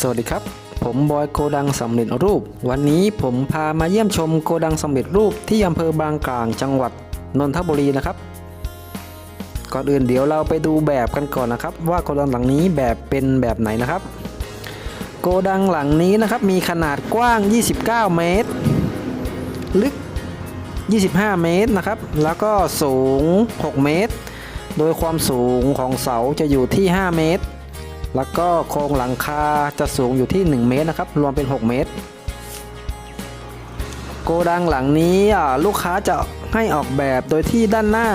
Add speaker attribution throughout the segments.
Speaker 1: สวัสดีครับ ผมบอยโกดังสำเร็จรูป วันนี้ผมพามาเยี่ยมชมโกดังสำเร็จรูปที่อำเภอบางกลางจังหวัดนนทบุรีนะครับ ก่อนอื่นเดี๋ยวเราไปดูแบบกันก่อนนะครับ ว่าโกดังหลังนี้แบบเป็นแบบไหนนะครับ โกดังหลังนี้นะครับมีขนาดกว้าง 29 เมตร ลึก 25 เมตรนะครับ แล้วก็สูง 6 เมตร โดยความสูงของเสาจะอยู่ที่ 5 เมตร แล้วก็โครงหลังคาจะสูงอยู่ที่ 1 เมตรนะครับ รวมเป็น 6 เมตร โกดังหลังนี้ลูกค้าจะให้ออกแบบโดยที่ด้านหน้า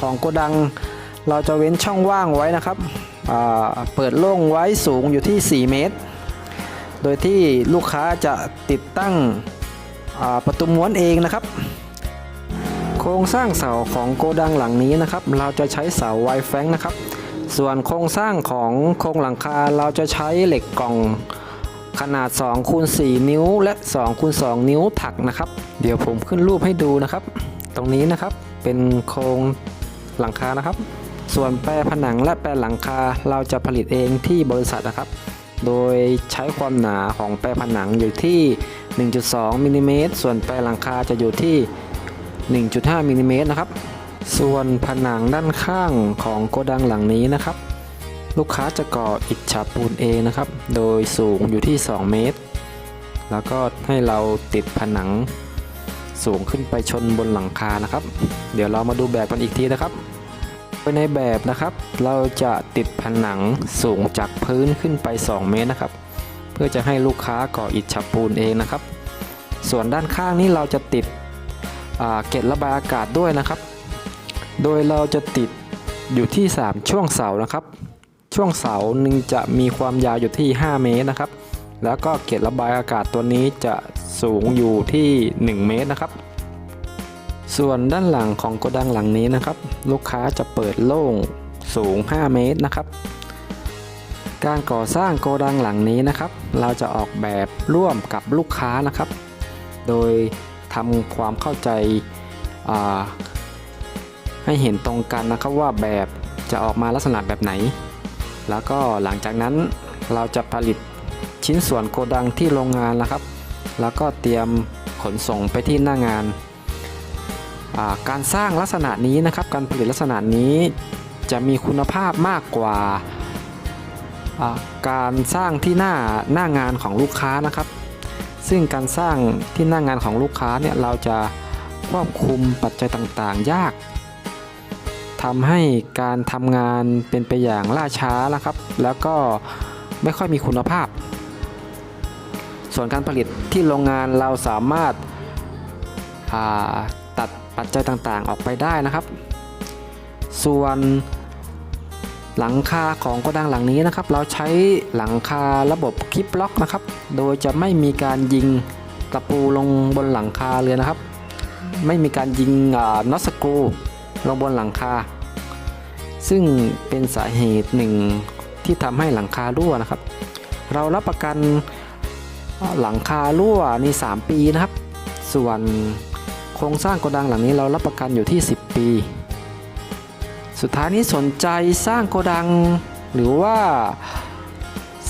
Speaker 1: ของโกดัง เราจะเว้นช่องว่างไว้นะครับ เปิดโล่งไว้สูงอยู่ที่ 4 เมตร โดยที่ลูกค้าจะติดตั้งประตูม้วนเองนะครับโครงสร้างเสาของโกดังหลังนี้นะครับ เราจะใช้เสาไวแฟงนะครับ ส่วนโครงสร้างของโครงหลังคาเราจะใช้เหล็กกล่องขนาด2คูณ4นิ้วและ2คูณ2นิ้วถักนะครับ เดี๋ยวผมขึ้นรูปให้ดูนะครับ ตรงนี้นะครับเป็นโครงหลังคานะครับ ส่วนแปรผนังและแปรหลังคาเราจะผลิตเองที่บริษัทนะครับ โดยใช้ความหนาของแปรผนังอยู่ที่ 1.2มิลลิเมตรส่วนแปรหลังคาจะอยู่ที่ 1.5มิลลิเมตรนะครับ ส่วนผนังด้านข้างของโกดังหลังนี้นะครับ ลูกค้าจะก่ออิฐฉาบปูนเองนะครับ โดยสูงอยู่ที่ 2 เมตร แล้วก็ให้เราติดผนังสูงขึ้นไปชนบนหลังคานะครับ เดี๋ยวเรามาดูแบบกันอีกทีนะครับโดยในแบบนะครับ เราจะติดผนังสูงจากพื้นขึ้นไป 2 เมตรนะครับ เพื่อจะให้ลูกค้าก่ออิฐฉาบปูนเองนะครับ ส่วนด้านข้างนี้เราจะติดเกล็ดระบายอากาศด้วยนะครับ โดยเราจะติดอยู่ที่ 3 ช่วงเสานะครับ ช่วงเสาหนึ่งจะมีความยาวอยู่ที่ 5 เมตรนะครับ แล้วก็เกล็ดระบายอากาศตัวนี้จะสูงอยู่ที่ 1 เมตรนะครับ ส่วนด้านหลังของโกดังหลังนี้นะครับ ลูกค้าจะเปิดโล่งสูง 5 เมตรนะครับ การก่อสร้างโกดังหลังนี้นะครับ เราจะออกแบบร่วมกับลูกค้านะครับ โดยทำความเข้าใจ ให้เห็นตรงกันนะครับว่าแบบจะออกมาลักษณะแบบไหน แล้วก็หลังจากนั้นเราจะผลิตชิ้นส่วนโกดังที่โรงงานนะครับ แล้วก็เตรียมขนส่งไปที่หน้างานาการสร้างลักษณะนี้นะครับ การผลิตลักษณะนี้จะมีคุณภาพมากกว่าอ่าการสร้างที่หน้าหน้างานของลูกค้านะครับ ซึ่งการสร้างที่หน้างานของลูกค้าเนี่ยเราจะควบคุมปัจจัยต่างๆ ยาก ทำให้การทำงานเป็นไปอย่างล่าช้านะครับ แล้วก็ไม่ค่อยมีคุณภาพ ส่วนการผลิตที่โรงงานเราสามารถาตัดปัจจัยต่างๆ ออกไปได้นะครับ ส่วนหลังคาของโกดังหลังนี้นะครับ เราใช้หลังคาระบบคลิปล็อกนะครับ โดยจะไม่มีการยิงตะปูลงบนหลังคาเลยนะครับ ไม่มีการยิงน็อตสกรู ลงบนหลังคา ซึ่งเป็นสาเหตุหนึ่งที่ทำให้หลังคารั่วนะครับ เรารับประกันหลังคารั่วใน 3 ปีนะครับ ส่วนโครงสร้างโกดังหลังนี้เรารับประกันอยู่ที่ 10 ปี สุดท้ายนี้สนใจสร้างโกดัง หรือว่า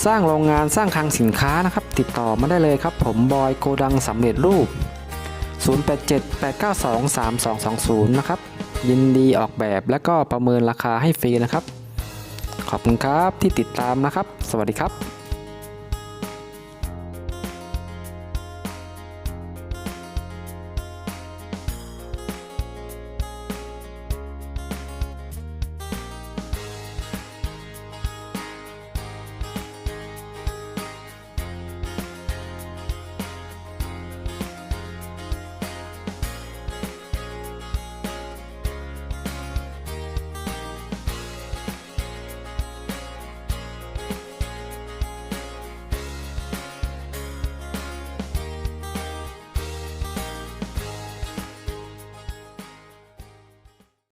Speaker 1: สร้างโรงงานสร้างคลังสินค้านะครับ ติดต่อมาได้เลยครับ ผมบอยโกดังสำเร็จรูป 0878923220 นะครับ ยินดีออกแบบและก็ประเมินราคาให้ฟรีนะครับ ขอบคุณครับที่ติดตามนะครับ สวัสดีครับ